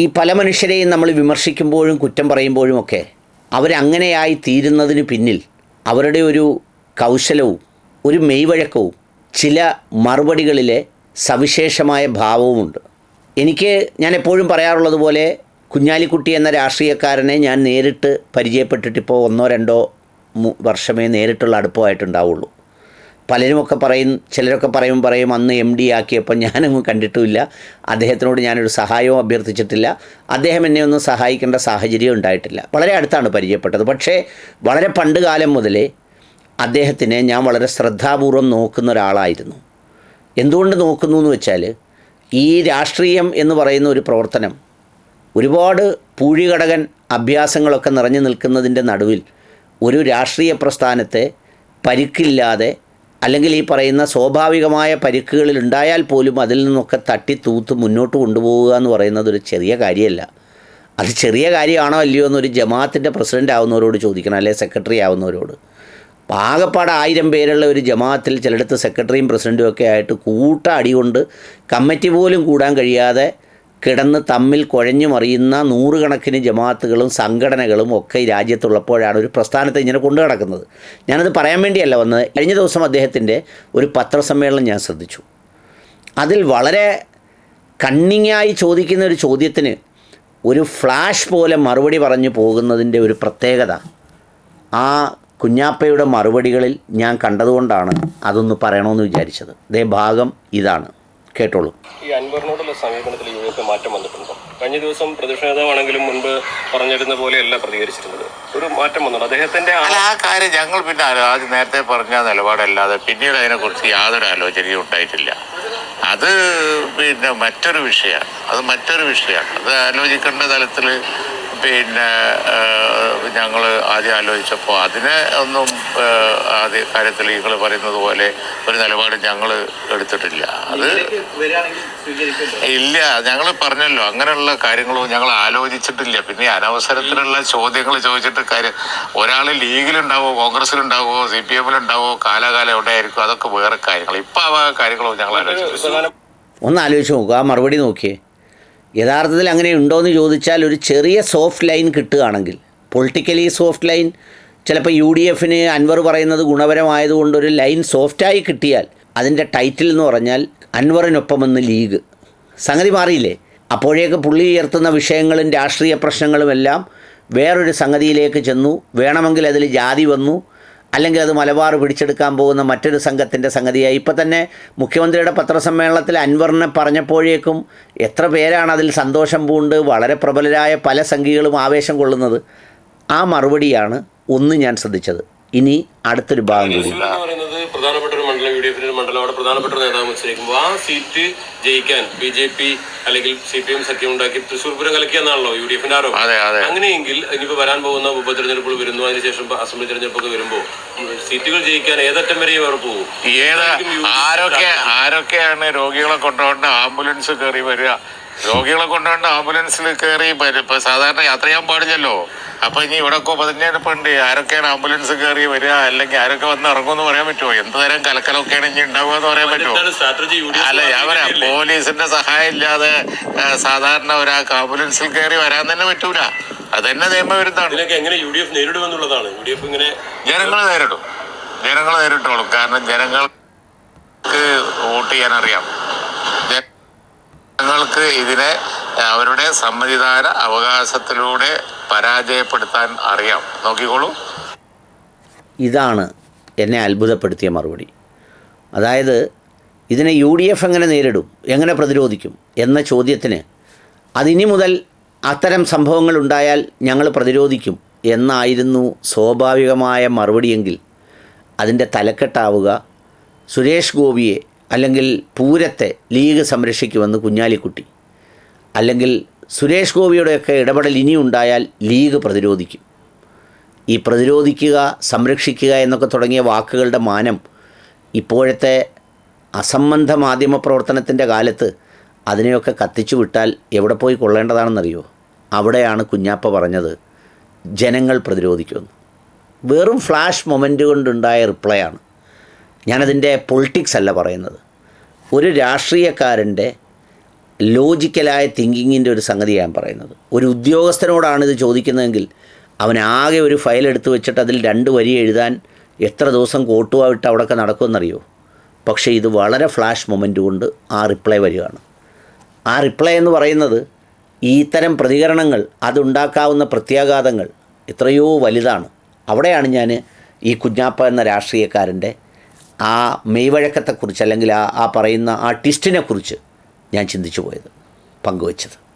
ഈ പല മനുഷ്യരെയും നമ്മൾ വിമർശിക്കുമ്പോഴും കുറ്റം പറയുമ്പോഴുമൊക്കെ അവരങ്ങനെയായി തീരുന്നതിന് പിന്നിൽ അവരുടെ ഒരു കൗശലവും ഒരു മെയ്വഴക്കവും ചില മറുപടികളിലെ സവിശേഷമായ ഭാവവുമുണ്ട് എനിക്ക് ഞാൻ എപ്പോഴും പറയാറുള്ളത് പോലെ കുഞ്ഞാലിക്കുട്ടി എന്ന രാഷ്ട്രീയക്കാരനെ ഞാൻ നേരിട്ട് പരിചയപ്പെട്ടിട്ടിപ്പോൾ ഒന്നോ രണ്ടോ വർഷമേ നേരിട്ടുള്ള അടുപ്പമായിട്ടുണ്ടാവുള്ളൂ. പലരുമൊക്കെ പറയും ചിലരൊക്കെ പറയും പറയും അന്ന് എം ഡി ആക്കിയപ്പോൾ ഞാനൊന്നും കണ്ടിട്ടുമില്ല. അദ്ദേഹത്തിനോട് ഞാനൊരു സഹായവും അഭ്യർത്ഥിച്ചിട്ടില്ല. അദ്ദേഹം എന്നെ ഒന്നും സഹായിക്കേണ്ട സാഹചര്യം ഉണ്ടായിട്ടില്ല. വളരെ അടുത്താണ് പരിചയപ്പെട്ടത്. പക്ഷേ വളരെ പണ്ട് കാലം മുതലേ അദ്ദേഹത്തിനെ ഞാൻ വളരെ ശ്രദ്ധാപൂർവം നോക്കുന്ന ഒരാളായിരുന്നു. എന്തുകൊണ്ട് നോക്കുന്നു എന്ന് വെച്ചാൽ ഈ രാഷ്ട്രീയം എന്ന് പറയുന്ന ഒരു പ്രവർത്തനം ഒരുപാട് പൂഴികടകൻ അഭ്യാസങ്ങളൊക്കെ നിറഞ്ഞു നിൽക്കുന്നതിന്റെ നടുവിൽ ഒരു രാഷ്ട്രീയ പ്രസ്ഥാനത്തെ പരിക്കില്ലാതെ അല്ലെങ്കിൽ ഈ പറയുന്ന സ്വാഭാവികമായ പരിക്കുകളിൽ ഉണ്ടായാൽ പോലും അതിൽ നിന്നൊക്കെ തട്ടി തൂത്ത് മുന്നോട്ട് കൊണ്ടുപോവുക എന്ന് പറയുന്നത് ഒരു ചെറിയ കാര്യമല്ല. അത് ചെറിയ കാര്യമാണോ അല്ലയോ എന്നൊരു ജമാഅത്തിന്റെ പ്രസിഡന്റ് ആവുന്നവരോട് ചോദിക്കണം അല്ലെങ്കിൽ സെക്രട്ടറി ആവുന്നവരോട്. പാകപ്പാട് ആയിരം പേരുള്ള ഒരു ജമാഅത്തിൽ ചിലയിടത്ത് സെക്രട്ടറിയും പ്രസിഡന്റും ഒക്കെ ആയിട്ട് കൂട്ട അടികൊണ്ട് കമ്മിറ്റി പോലും കൂടാൻ കഴിയാതെ കിടന്ന് തമ്മിൽ കുഴഞ്ഞു മറിയുന്ന നൂറുകണക്കിന് ജമാഅത്തുകളും സംഘടനകളും ഒക്കെ രാജ്യത്തുള്ളപ്പോഴാണ് ഒരു പ്രസ്ഥാനത്തെ ഇങ്ങനെ കൊണ്ടു നടക്കുന്നത്. ഞാനത് പറയാൻ വേണ്ടിയല്ല വന്നത്. കഴിഞ്ഞ ദിവസം അദ്ദേഹത്തിന്റെ ഒരു പത്രസമ്മേളനം ഞാൻ ശ്രദ്ധിച്ചു. അതിൽ വളരെ കണ്ണിങ്ങായി ചോദിക്കുന്ന ഒരു ചോദ്യത്തിന് ഒരു ഫ്ലാഷ് പോലെ മറുപടി പറഞ്ഞു പോകുന്നതിന്റെ ഒരു പ്രത്യേകത ആ കുഞ്ഞാപ്പയുടെ മറുപടികളിൽ ഞാൻ കണ്ടതുകൊണ്ടാണ് അതൊന്ന് പറയണമെന്ന് വിചാരിച്ചത്. ദേ ഭാഗം ഇതാണ്. കേട്ടോളൂ. ഈ അൻവറിനോടുള്ള സമീപനത്തിൽ യു എഫ് മാറ്റം വന്നിട്ടുണ്ടോ? കഴിഞ്ഞ ദിവസം പ്രതിഷേധമാണെങ്കിലും നേതാവാണെങ്കിലും മുൻപ് പറഞ്ഞിരുന്ന പോലെയല്ല പ്രതികരിച്ചിരുന്നത്. ഒരു മാറ്റം വന്നു അദ്ദേഹത്തിന്റെ ആ- അല്ല ആ കാര്യം ഞങ്ങൾ പിന്നെ ആദ്യം നേരത്തെ പറഞ്ഞ നിലപാടല്ലാതെ പിന്നീട് അതിനെക്കുറിച്ച് യാതൊരു ആലോചനയും ഉണ്ടായിട്ടില്ല. അത് പിന്നെ മറ്റൊരു വിഷയമാണ്. അത് മറ്റൊരു വിഷയമാണ്. അത് ആലോചിക്കേണ്ട തലത്തിൽ പിന്നെ ഞങ്ങൾ ആദ്യം ആലോചിച്ചപ്പോൾ അതിനെ ഒന്നും ആദ്യ കാര്യത്തിൽ നിങ്ങൾ പറയുന്നത് പോലെ ഒരു നിലപാട് ഞങ്ങൾ എടുത്തിട്ടില്ല. അത് ഇല്ല ഞങ്ങൾ പറഞ്ഞല്ലോ അങ്ങനെയുള്ള കാര്യങ്ങളും ഞങ്ങൾ ആലോചിച്ചിട്ടില്ല. പിന്നെ അനവസരത്തിലുള്ള ചോദ്യങ്ങൾ ചോദിച്ചിട്ട് കാര്യം ഒരാൾ ലീഗിലുണ്ടാവോ കോൺഗ്രസിലുണ്ടാവോ സി പി എമ്മിലുണ്ടാവോ കാലാകാലം ഉണ്ടായിരിക്കും അതൊക്കെ വേറെ കാര്യങ്ങൾ. ഇപ്പം ആ കാര്യങ്ങളും ഞങ്ങൾ ആലോചിച്ചു ഒന്ന് ആലോചിച്ച് നോക്കുക ആ മറുപടി നോക്കിയേ. യഥാർത്ഥത്തിൽ അങ്ങനെ ഉണ്ടോയെന്ന് ചോദിച്ചാൽ ഒരു ചെറിയ സോഫ്റ്റ് ലൈൻ കിട്ടുകയാണെങ്കിൽ പൊളിറ്റിക്കലി സോഫ്റ്റ് ലൈൻ ചിലപ്പോൾ യു ഡി എഫിന് അൻവർ പറയുന്നത് ഗുണപരമായതുകൊണ്ട് ഒരു ലൈൻ സോഫ്റ്റായി കിട്ടിയാൽ അതിന്റെ ടൈറ്റിൽ എന്ന് പറഞ്ഞാൽ അൻവറിനൊപ്പമെന്ന് ലീഗ്. സംഗതി മാറിയില്ലേ? അപ്പോഴേക്ക് പുള്ളി ഉയർത്തുന്ന വിഷയങ്ങളും രാഷ്ട്രീയ പ്രശ്നങ്ങളുമെല്ലാം വേറൊരു സംഗതിയിലേക്ക് ചെന്നു. വേണമെങ്കിൽ അതിൽ ജാതി വന്നു. അല്ലെങ്കിൽ അത് മലബാർ പിടിച്ചെടുക്കാൻ പോകുന്ന മറ്റൊരു സംഘത്തിന്റെ സംഗതിയായി. ഇപ്പം തന്നെ മുഖ്യമന്ത്രിയുടെ പത്രസമ്മേളനത്തിൽ അൻവറിനെ പറഞ്ഞപ്പോഴേക്കും എത്ര പേരാണ് അതിൽ സന്തോഷം പൂണ്ട് വളരെ പ്രബലരായ പല സംഖ്യകളും ആവേശം കൊള്ളുന്നത്. ആ മറുപടിയാണ് ഒന്ന് ഞാൻ ശ്രദ്ധിച്ചത്. ഇനി അടുത്തൊരു ഭാഗം കൂടി. പ്രധാനപ്പെട്ട ഒരു മണ്ഡലം യു ഡി എഫിന്റെ മണ്ഡലം. അവിടെ പ്രധാനപ്പെട്ട ഒരു നേതാവ് മത്സരിക്കുമ്പോൾ ആ സീറ്റ് ജയിക്കാൻ ബി ജെ പി അല്ലെങ്കിൽ സി പി എം സഖ്യം ഉണ്ടാക്കി തൃശ്ശൂർ പൂരം കലക്കിയെന്നാണല്ലോ യു ഡി എഫിന്റെ ആരോപണം. അതെ അതെ. അങ്ങനെയെങ്കിൽ ഇനിയിപ്പോ വരാൻ പോകുന്ന ഉപതെരഞ്ഞെടുപ്പുകൾ വരുന്നു. അതിനുശേഷം അസംബ്ലി തെരഞ്ഞെടുപ്പൊക്കെ വരുമ്പോൾ സീറ്റുകൾ ജയിക്കാൻ ഏതറ്റം വരെയും അവർ പോകും ഏത് ആരൊക്കെ ആരൊക്കെയാണ് രോഗികളെ കൊണ്ടുപോകേണ്ട ആംബുലൻസ് കയറി വരിക. രോഗികളെ കൊണ്ടുകൊണ്ട് ആംബുലൻസിൽ കയറി ഇപ്പൊ സാധാരണ യാത്ര ചെയ്യാൻ പാടില്ലല്ലോ. അപ്പൊ ഇനി ഇവിടെ പതിനെടുപ്പുണ്ട് ആരൊക്കെയാണ് ആംബുലൻസ് കയറി വരിക? അല്ലെങ്കിൽ ആരൊക്കെ വന്ന് ഇറങ്ങുമെന്ന് പറയാൻ പറ്റുമോ? എന്ത് തരം കലക്കലൊക്കെയാണ് ഇനി ഉണ്ടാവുക എന്ന് പറയാൻ പറ്റുമോ? അല്ല ഞാൻ പറയാം. പോലീസിന്റെ സഹായം ഇല്ലാതെ സാധാരണ ഒരാൾക്ക് ആംബുലൻസിൽ കയറി വരാൻ തന്നെ പറ്റൂല. അതന്നെ ഇങ്ങനെ ജനങ്ങൾ നേരിടും. ജനങ്ങൾ നേരിട്ടോളും. കാരണം ജനങ്ങൾക്ക് വോട്ട് ചെയ്യാൻ അറിയാം ജനങ്ങൾക്ക് ഇതിനെ അവരുടെ സമ്മതിദാന അവകാശത്തിലൂടെ പരാജയപ്പെടുത്താൻ അറിയാം. നോക്കിക്കോളൂ. ഇതാണ് എന്നെ അത്ഭുതപ്പെടുത്തിയ മറുപടി. അതായത് ഇതിനെ യു ഡി എഫ് എങ്ങനെ നേരിടും എങ്ങനെ പ്രതിരോധിക്കും എന്ന ചോദ്യത്തിന് അതിനി മുതൽ അത്തരം സംഭവങ്ങൾ ഉണ്ടായാൽ ഞങ്ങൾ പ്രതിരോധിക്കും എന്നായിരുന്നു സ്വാഭാവികമായ മറുപടിയെങ്കിൽ അതിന്റെ തലക്കെട്ടാവുക സുരേഷ് ഗോപിയെ അല്ലെങ്കിൽ പൂരത്തെ ലീഗ് സംരക്ഷിക്കുമെന്ന് കുഞ്ഞാലിക്കുട്ടി. അല്ലെങ്കിൽ സുരേഷ് ഗോപിയുടെയൊക്കെ ഇടപെടൽ ഇനി ഉണ്ടായാൽ ലീഗ് പ്രതിരോധിക്കും. ഈ പ്രതിരോധിക്കുക സംരക്ഷിക്കുക എന്നൊക്കെ തുടങ്ങിയ വാക്കുകളുടെ മാനം ഇപ്പോഴത്തെ അസംബന്ധ മാധ്യമ പ്രവർത്തനത്തിന്റെ കാലത്ത് അതിനെയൊക്കെ കത്തിച്ചു വിട്ടാൽ എവിടെ പോയി കൊള്ളേണ്ടതാണെന്നറിയോ? അവിടെയാണ് കുഞ്ഞാപ്പ പറഞ്ഞത് ജനങ്ങൾ പ്രതിരോധിക്കുമെന്ന്. വെറും ഫ്ലാഷ് മൊമെന്റ് കൊണ്ടുണ്ടായ റിപ്ലൈ ആണ്. ഞാനതിന്റെ പൊളിറ്റിക്സ് അല്ല പറയുന്നത്. ഒരു രാഷ്ട്രീയക്കാരന്റെ ലോജിക്കലായ തിങ്കിങ്ങിന്റെ ഒരു സംഗതിയാണ് ഞാൻ പറയുന്നത്. ഒരു ഉദ്യോഗസ്ഥനോടാണ് ഇത് ചോദിക്കുന്നതെങ്കിൽ അവനാകെ ഒരു ഫയൽ എടുത്തു വെച്ചിട്ട് അതിൽ രണ്ട് വരി എഴുതാൻ എത്ര ദിവസം കോട്ടുവായിട്ട് അവിടെയൊക്കെ നടക്കുമെന്നറിയോ? പക്ഷേ ഇത് വളരെ ഫ്ലാഷ് മൊമെന്റ് കൊണ്ട് ആ റിപ്ലൈ വരികയാണ്. ആ റിപ്ലൈ എന്ന് പറയുന്നത് ഈ തരം പ്രതികരണങ്ങൾ അതുണ്ടാക്കാവുന്ന പ്രത്യാഘാതങ്ങൾ എത്രയോ വലുതാണ്. അവിടെയാണ് ഞാൻ ഈ കുഞ്ഞാപ്പ എന്ന രാഷ്ട്രീയക്കാരന്റെ ആ മെയ്വഴക്കത്തെക്കുറിച്ച് അല്ലെങ്കിൽ ആ ആ പറയുന്ന ആ ടിസ്റ്റിനെക്കുറിച്ച് ഞാൻ ചിന്തിച്ചു പോയത് പങ്കുവച്ചത്.